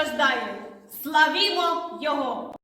страждає. Славімо Його!